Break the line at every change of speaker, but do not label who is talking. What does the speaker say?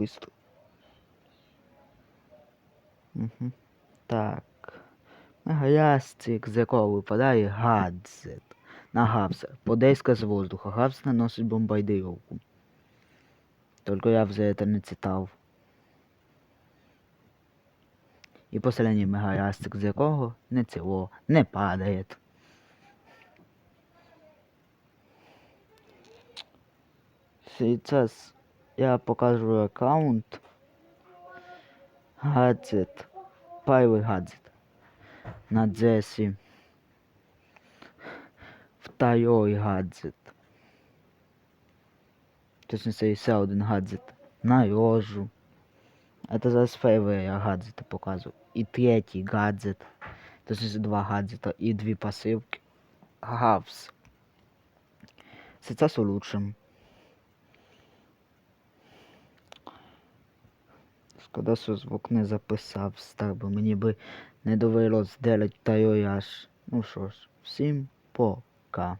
быстро. Угу. Так. Мегалястик, з якого випадає гадзет. На гавса. Подейска з воздуха. Гавс наносить бомбардировку. Только я вже это не читав. І последній мегалястик, з якого не ціло, не падає. Сейчас я покажу аккаунт. Гаджет. Первый гаджет. На Джесси. Второй гаджет. Точніше, ще один гаджет. На рожу. Это зараз фейвери я гаджети показую. І третій гаджет. Точніше два гаджета і дві посилки. Гавс. Сейчас улучшим. Шкода, що звук не записав, так би мені би не довелось делить та аж. Ну що ж, всім пока.